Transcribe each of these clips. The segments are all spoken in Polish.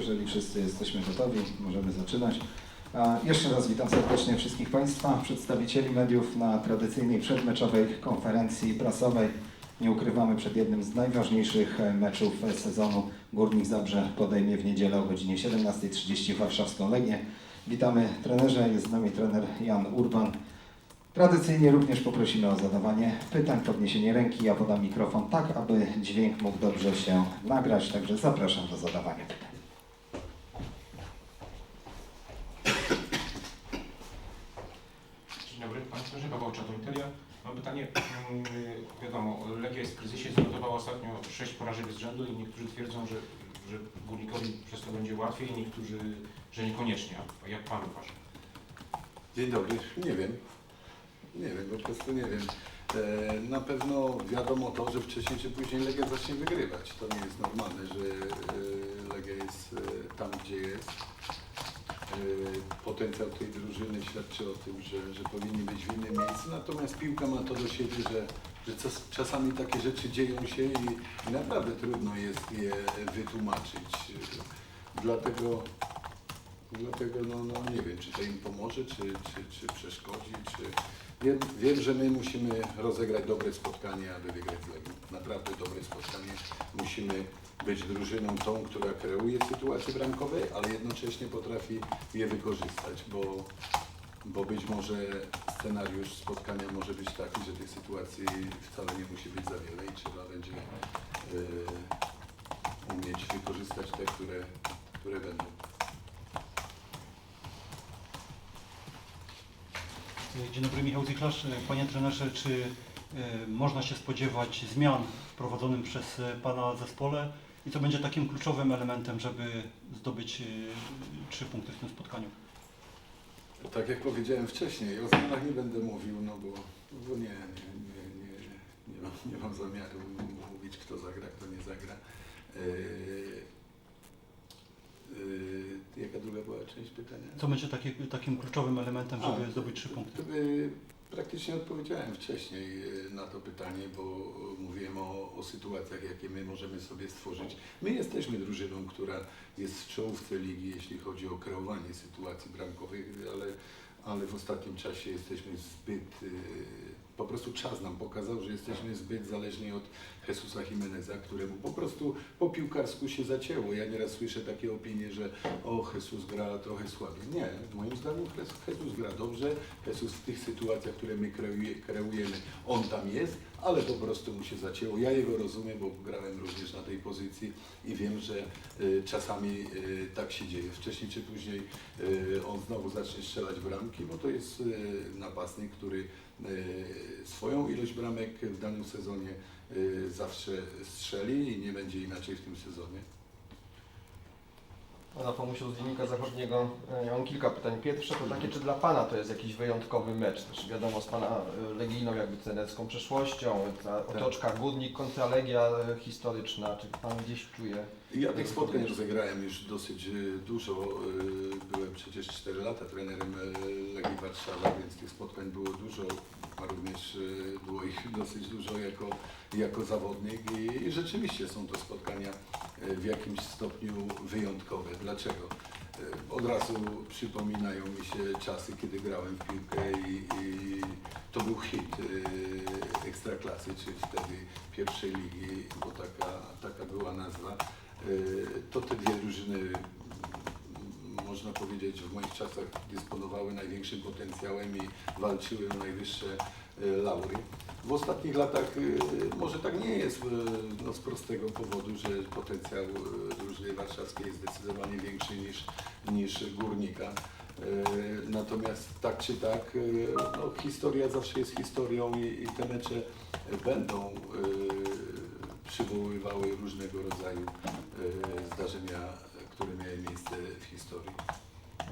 Jeżeli wszyscy jesteśmy gotowi, możemy zaczynać. Jeszcze raz witam serdecznie wszystkich Państwa, przedstawicieli mediów na tradycyjnej przedmeczowej konferencji prasowej. Nie ukrywamy przed jednym z najważniejszych e, meczów sezonu. Górnik Zabrze podejmie w niedzielę o godzinie 17.30 warszawską Legię. Witamy trenerze, jest z nami trener Jan Urban. Tradycyjnie również poprosimy o zadawanie pytań, podniesienie ręki. Ja podam mikrofon tak, aby dźwięk mógł dobrze się nagrać, także zapraszam do zadawania pytań. Dzień dobry, Pan Trenerze Paweł Czatointelia. Mam pytanie, mm, wiadomo, Legia jest w kryzysie, zanotowała ostatnio 6 porażek z rzędu i niektórzy twierdzą, że, że Górnikowi przez to będzie łatwiej, niektórzy, że niekoniecznie. A jak Pan uważa? Dzień dobry, nie wiem. Nie wiem, po prostu nie wiem. E, na pewno wiadomo to, że wcześniej czy później Legia zacznie wygrywać. To nie jest normalne, że e, Legia jest e, tam, gdzie jest. E, potencjał tej drużyny świadczy o tym, że, że powinni być w innym miejscu, natomiast piłka ma to do siebie, że, że czas, czasami takie rzeczy dzieją się i, i naprawdę trudno jest je wytłumaczyć. Dlatego Dlatego no, no nie wiem, czy to im pomoże, czy, czy, czy przeszkodzi, czy... Wiem, wiem, że my musimy rozegrać dobre spotkanie, aby wygrać z Legią. Naprawdę dobre spotkanie. Musimy być drużyną tą, która kreuje sytuacje bramkowe, ale jednocześnie potrafi je wykorzystać, bo, bo być może scenariusz spotkania może być taki, że tych sytuacji wcale nie musi być za wiele i trzeba będzie yy, umieć wykorzystać te, które, które będą. Dzień dobry, Michał Ziklarz. Panie trenerze, czy e, można się spodziewać zmian w prowadzonym przez e, Pana zespole i co będzie takim kluczowym elementem, żeby zdobyć e, trzy punkty w tym spotkaniu? Tak jak powiedziałem wcześniej, o zmianach nie będę mówił, no bo, bo nie, nie, nie, nie, nie, mam, nie mam zamiaru mówić, kto zagra, kto nie zagra. Yy, yy, jaka druga była część pytania? Co będzie taki, takim kluczowym elementem, żeby A, zdobyć trzy punkty? Yy, Praktycznie odpowiedziałem wcześniej yy, na to pytanie, bo mówiłem o, o sytuacjach, jakie my możemy sobie stworzyć. My jesteśmy drużyną, która jest w czołówce ligi, jeśli chodzi o kreowanie sytuacji bramkowych, ale, ale w ostatnim czasie jesteśmy zbyt, yy, po prostu czas nam pokazał, że jesteśmy zbyt zależni od Jesusa Jimeneza, któremu po prostu po piłkarsku się zacięło. Ja nieraz słyszę takie opinie, że o, Jesus gra trochę słabiej. Nie, moim zdaniem Jes- Jesus gra dobrze. Jesus w tych sytuacjach, które my kreuje, kreujemy, on tam jest, ale po prostu mu się zacięło. Ja jego rozumiem, bo grałem również na tej pozycji i wiem, że y, czasami y, tak się dzieje. Wcześniej czy później y, on znowu zacznie strzelać bramki, bo to jest napastnik, który swoją ilość bramek w danym sezonie zawsze strzeli i nie będzie inaczej w tym sezonie. Rafał z Dziennika Zachodniego. E, Ja mam kilka pytań. Pierwsze to takie, czy dla Pana to jest jakiś wyjątkowy mecz? Też wiadomo z Pana e, legijną jakby cenecką przeszłością, ta otoczka Górnik kontra Legia e, historyczna. Czy Pan gdzieś czuje? Ja tych spotkań rozegrałem już dosyć y, dużo. y, Byłem przecież 4 lata trenerem y, Legii Warszawa, więc tych spotkań było dużo, a również było ich dosyć dużo jako, jako zawodnik i, rzeczywiście są to spotkania w jakimś stopniu wyjątkowe. Dlaczego? Od razu przypominają mi się czasy, kiedy grałem w piłkę i, i to był hit Ekstraklasy, czy wtedy pierwszej ligi, bo taka, taka była nazwa. Y, To te dwie drużyny, można powiedzieć, w moich czasach dysponowały największym potencjałem i walczyły o najwyższe y, laury. W ostatnich latach y, może tak nie jest no, z prostego powodu, że potencjał drużyny warszawskiej jest zdecydowanie większy niż, niż górnika. Natomiast tak czy tak, no, historia zawsze jest historią i, i te mecze będą przywoływały różnego rodzaju zdarzenia, które miały miejsce w historii.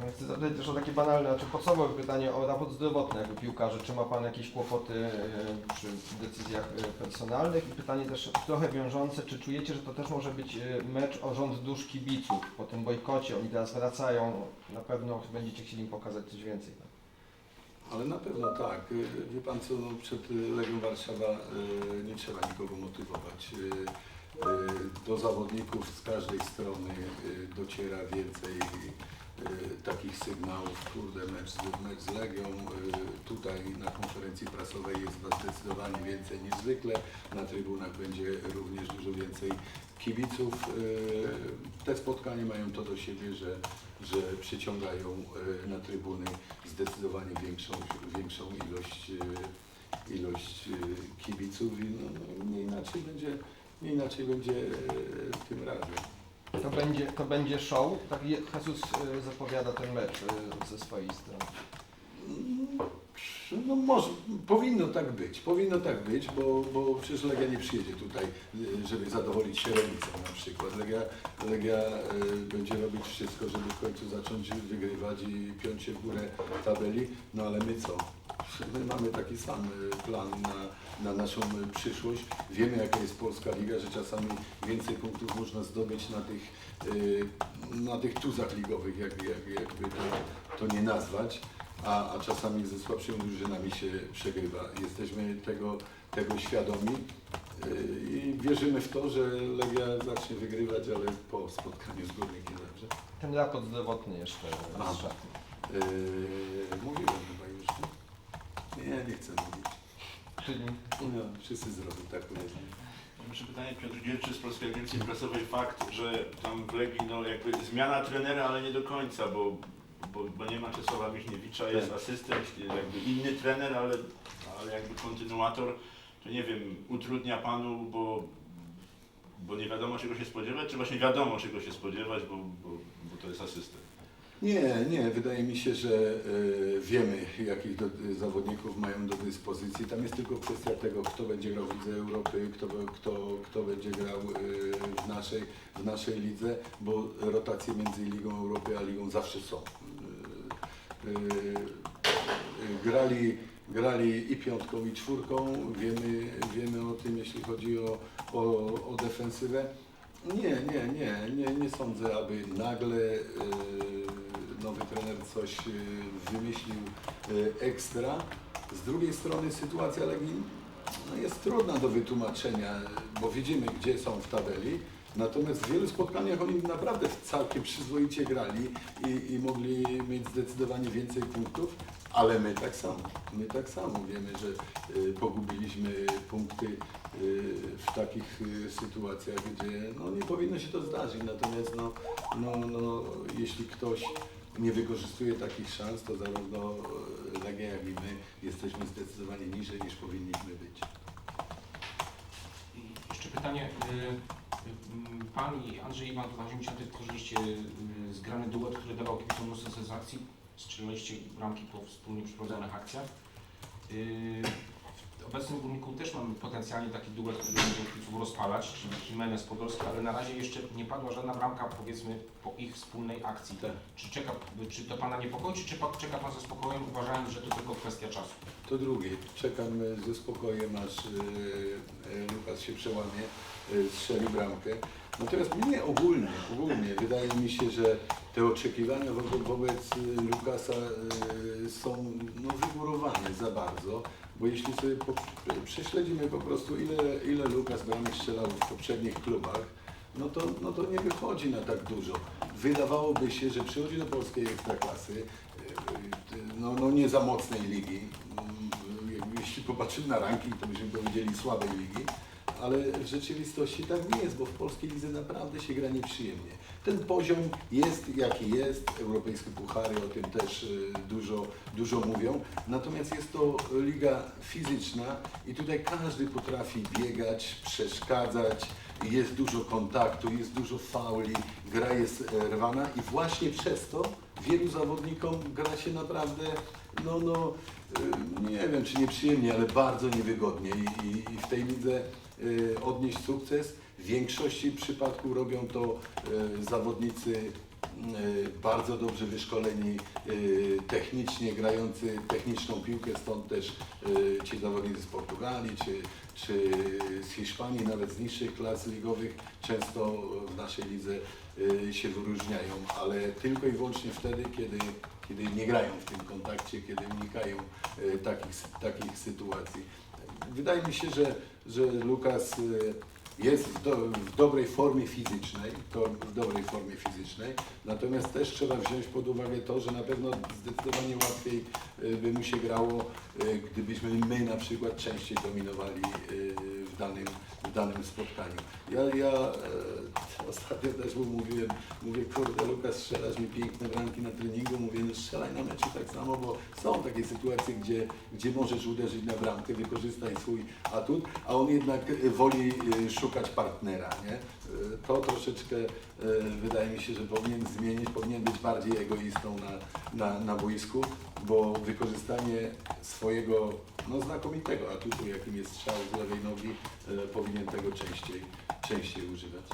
Ja Chcę zapytać też o takie banalne, znaczy podstawowe pytanie o raport zdrowotny jakby piłkarzy. Czy ma Pan jakieś kłopoty e, przy decyzjach e, personalnych? I pytanie też trochę wiążące, czy czujecie, że to też może być e, mecz o rząd dusz kibiców po tym bojkocie? Oni teraz wracają, na pewno będziecie chcieli im pokazać coś więcej. Ale na pewno tak. Wie Pan co, no, przed Legią Warszawa nie trzeba nikogo motywować. Y, Do zawodników z każdej strony y, dociera więcej y, takich sygnałów, kurde, mecz, mecz z Legią, tutaj na konferencji prasowej jest Was zdecydowanie więcej niż zwykle, na trybunach będzie również dużo więcej kibiców. Te spotkania mają to do siebie, że, że przyciągają na trybuny zdecydowanie większą, większą ilość, ilość kibiców i no, no, nie inaczej będzie, nie inaczej będzie y, tym razem. To będzie, to będzie show. Tak Je- Jesus y, zapowiada ten mecz y, ze swojej strony. No może, powinno tak być, powinno tak być, bo, bo przecież Legia nie przyjedzie tutaj, y, żeby zadowolić Sierenicę na przykład. Legia, Legia y, będzie robić wszystko, żeby w końcu zacząć wygrywać i piąć się w górę tabeli, no ale my co? My mamy taki sam y, plan na, na naszą y, przyszłość. Wiemy jaka jest Polska Liga, że czasami więcej punktów można zdobyć na tych, y, na tych tuzach ligowych, jak, jak, jakby to, to nie nazwać a, a czasami ze słabszymi drużynami się przegrywa. Jesteśmy tego, tego świadomi i wierzymy w to, że Legia zacznie wygrywać, ale po spotkaniu z Górnikiem Zabrze. Ten raport zdrowotny jeszcze A. z szaty. Yy, mówiłem chyba nie? Nie, chcę mówić. Czyli No, wszyscy zrobią tak powiedzmy. Jeszcze pytanie Piotr Gielczy z Polskiej Agencji Prasowej. Fakt, że tam w Legii no jakby zmiana trenera, ale nie do końca, bo, bo, bo nie ma Czesława Wiśniewicza, jest asystent, jakby inny trener, ale, ale jakby kontynuator, to nie wiem, utrudnia Panu, bo, bo nie wiadomo czego się spodziewać, czy właśnie wiadomo czego się spodziewać, bo, bo, bo to jest asystent. Nie, nie, wydaje mi się, że e, wiemy, jakich do, zawodników mają do dyspozycji. Tam jest tylko kwestia tego, kto będzie grał w Lidze Europy, kto, kto, kto będzie grał e, w naszej, w naszej lidze, bo rotacje między Ligą Europy a Ligą zawsze są. E, e, grali, grali i piątką, i czwórką, wiemy, wiemy o tym, jeśli chodzi o, o, o defensywę. Nie, nie, nie, nie, nie sądzę, aby nagle e, nowy trener coś e, wymyślił e, ekstra. Z drugiej strony sytuacja Legii no, jest trudna do wytłumaczenia, bo widzimy, gdzie są w tabeli. Natomiast w wielu spotkaniach oni naprawdę całkiem przyzwoicie grali i, i mogli mieć zdecydowanie więcej punktów, ale my tak samo. My tak samo wiemy, że y, pogubiliśmy punkty y, w takich y, sytuacjach, gdzie no, nie powinno się to zdarzyć. Natomiast no, no, no, jeśli ktoś nie wykorzystuje takich szans, to zarówno Legia, jak i my jesteśmy zdecydowanie niżej niż powinniśmy być. Jeszcze pytanie. y, Pan i Andrzej Iwan w 80. tworzyliście y, zgrany duet, który dawał kibicom mnóstwo sensacji. Strzelaliście bramki po wspólnie przeprowadzonych akcjach. Obecnym górniku też mamy potencjalnie taki duet, który będzie kibiców rozpalać, czyli Jimenez Podolski, ale na razie jeszcze nie padła żadna bramka, powiedzmy, po ich wspólnej akcji. Tak. Czy, czeka, czy to Pana niepokoi, czy, czeka Pan ze spokojem, uważając, że to tylko kwestia czasu? To drugie. Czekam e, ze spokojem, aż e, e, Lukas się przełamie, strzeli bramkę. Natomiast mnie ogólnie, ogólnie wydaje mi się, że te oczekiwania wo wobec e, Lukasa są no, wygórowane za bardzo, bo jeśli sobie po, prześledzimy po prostu ile, ile Lukas bramek strzelał w poprzednich klubach, no to, no to nie wychodzi na tak dużo. Wydawałoby się, że przychodzi do polskiej ekstraklasy, e, no, no nie za mocnej ligi. Mm, jakby Jeśli popatrzymy na ranking, to byśmy powiedzieli słabej ligi, ale w rzeczywistości tak nie jest, bo w polskiej lidze naprawdę się gra nieprzyjemnie. Ten poziom jest jaki jest, europejskie puchary o tym też y, dużo, dużo mówią, natomiast jest to liga fizyczna i tutaj każdy potrafi biegać, przeszkadzać, jest dużo kontaktu, jest dużo fauli, gra jest e, rwana i właśnie przez to wielu zawodnikom gra się naprawdę, no, no, nie wiem czy nieprzyjemnie, ale bardzo niewygodnie i, i, i w tej lidze y, odnieść sukces. W większości przypadków robią to y, zawodnicy y, bardzo dobrze wyszkoleni y, technicznie, grający techniczną piłkę, stąd też y, ci zawodnicy z Portugalii czy, czy z Hiszpanii, nawet z niższych klas ligowych, często w naszej lidze y, się wyróżniają, ale tylko i wyłącznie wtedy, kiedy, kiedy nie grają w tym kontakcie, kiedy unikają y, takich, takich sytuacji. Wydaje mi się, że, że Lukas y, jest w, do, w dobrej formie fizycznej, to w dobrej formie fizycznej, natomiast też trzeba wziąć pod uwagę to, że na pewno zdecydowanie łatwiej y, by mu się grało, y, gdybyśmy my na przykład częściej dominowali y, w danym, w danym spotkaniu. Ja, ja e, ostatnio też mu mówiłem, mówię, kurde Lukas, strzelasz mi piękne bramki na treningu, mówię, no strzelaj na meczu tak samo, bo są takie sytuacje, gdzie, gdzie możesz uderzyć na bramkę, wykorzystaj swój atut, a on jednak e, woli e, szukać partnera, nie? E, To troszeczkę e, wydaje mi się, że powinien zmienić, powinien być bardziej egoistą na, na, na boisku, bo wykorzystanie swojego no, znakomitego atutu, jakim jest strzał z lewej nogi, e, powinien tego częściej, częściej używać.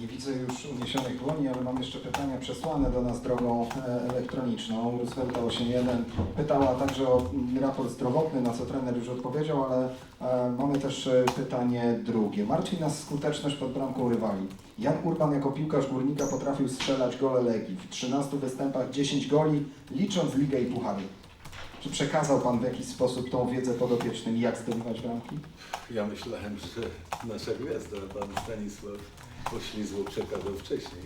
Nie widzę już uniesionych dłoni, ale mam jeszcze pytania przesłane do nas drogą e, elektroniczną. Roosevelta 81 pytała także o mm, raport zdrowotny, na co trener już odpowiedział, ale e, mamy też e, pytanie drugie. Martwi nas skuteczność pod bramką rywali. Jan Urban jako piłkarz górnika potrafił strzelać gole Legii. W 13 występach 10 goli, licząc ligę i puchary. Czy przekazał Pan w jakiś sposób tą wiedzę podopiecznym, jak zdobywać bramki? Ja myślałem, że nasza gwiazda, pan Stanisław Poślizło przekazał wcześniej.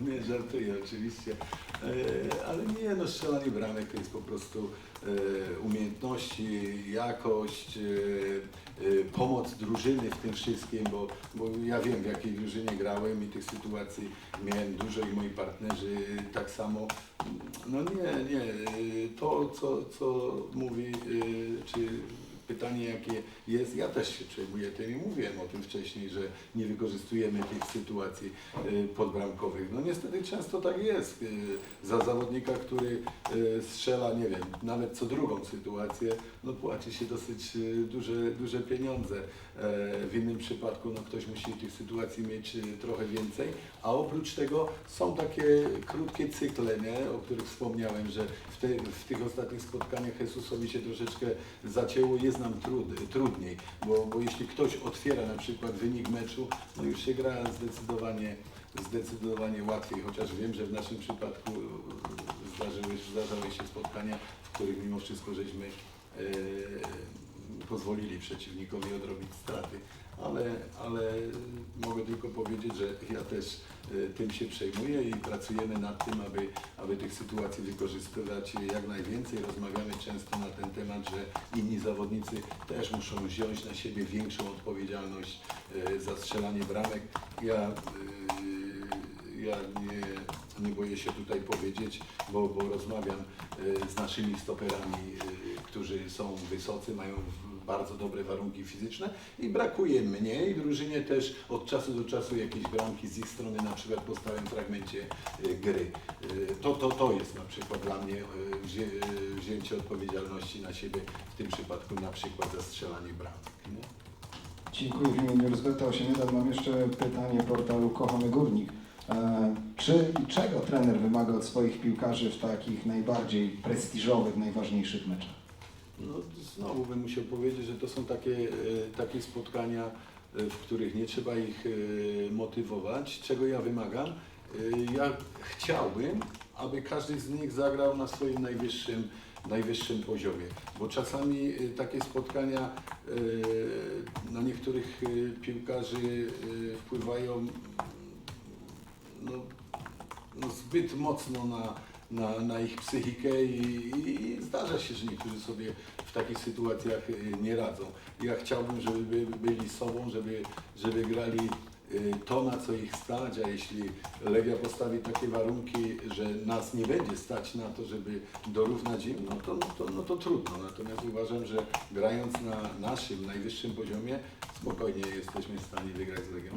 Nie żartuję oczywiście, E, ale nie, no strzelanie bramek to jest po prostu e, umiejętności, jakość, e, pomoc drużyny w tym wszystkim, bo, bo ja wiem w jakiej drużynie grałem i tych sytuacji miałem dużo i moi partnerzy tak samo. No nie, nie, to co, co mówi, pytanie jakie jest, ja też się przejmuję tym i mówiłem o tym wcześniej, że nie wykorzystujemy tych sytuacji y, podbramkowych. No niestety często tak jest. Y, Za zawodnika, który y, strzela, nie wiem, nawet co drugą sytuację, no płaci się dosyć duże, duże pieniądze. E, W innym przypadku no ktoś musi tych sytuacji mieć trochę więcej, a oprócz tego są takie krótkie cykle, nie, o których wspomniałem, że w, te, w tych ostatnich spotkaniach Jezusowi się troszeczkę zacięło, jest nam trud, trudniej, bo, bo jeśli ktoś otwiera na przykład wynik meczu, no już się gra zdecydowanie, zdecydowanie łatwiej, chociaż wiem, że w naszym przypadku e, zdarzyły, zdarzały się spotkania, w których mimo wszystko żeśmy e, pozwolili przeciwnikowi odrobić straty, ale, ale mogę tylko powiedzieć, że ja też e, tym się przejmuję i pracujemy nad tym, aby, aby tych sytuacji wykorzystywać jak najwięcej. Rozmawiamy często na ten temat, że inni zawodnicy też muszą wziąć na siebie większą odpowiedzialność e, za strzelanie bramek. Ja, e, ja nie, nie boję się tutaj powiedzieć, bo, bo rozmawiam z naszymi stoperami, którzy są wysocy, mają bardzo dobre warunki fizyczne i brakuje mnie i drużynie też od czasu do czasu jakieś bramki z ich strony, na przykład po stałym fragmencie e, gry. E, To, to, to jest na przykład dla mnie e, wzię, wzięcie odpowiedzialności na siebie, w tym przypadku na przykład za strzelanie bramek. Dziękuję w imieniu Roosevelta 81. Mam jeszcze pytanie portalu Kochamy Górnik. E, Czy i czego trener wymaga od swoich piłkarzy w takich najbardziej prestiżowych, najważniejszych meczach? No, znowu bym musiał powiedzieć, że to są takie, e, takie spotkania, e, w których nie trzeba ich e, motywować. Czego ja wymagam? Ja chciałbym, aby każdy z nich zagrał na swoim najwyższym, najwyższym poziomie, bo czasami takie spotkania na niektórych piłkarzy wpływają no, no zbyt mocno na, na, na ich psychikę i, i zdarza się, że niektórzy sobie w takich sytuacjach y, nie radzą. Ja chciałbym, żeby by- byli sobą, żeby, żeby grali y, to, na co ich stać, a jeśli Legia postawi takie warunki, że nas nie będzie stać na to, żeby dorównać im, no to, no to, no to trudno. Natomiast uważam, że grając na naszym najwyższym poziomie, spokojnie jesteśmy w stanie wygrać z Legią.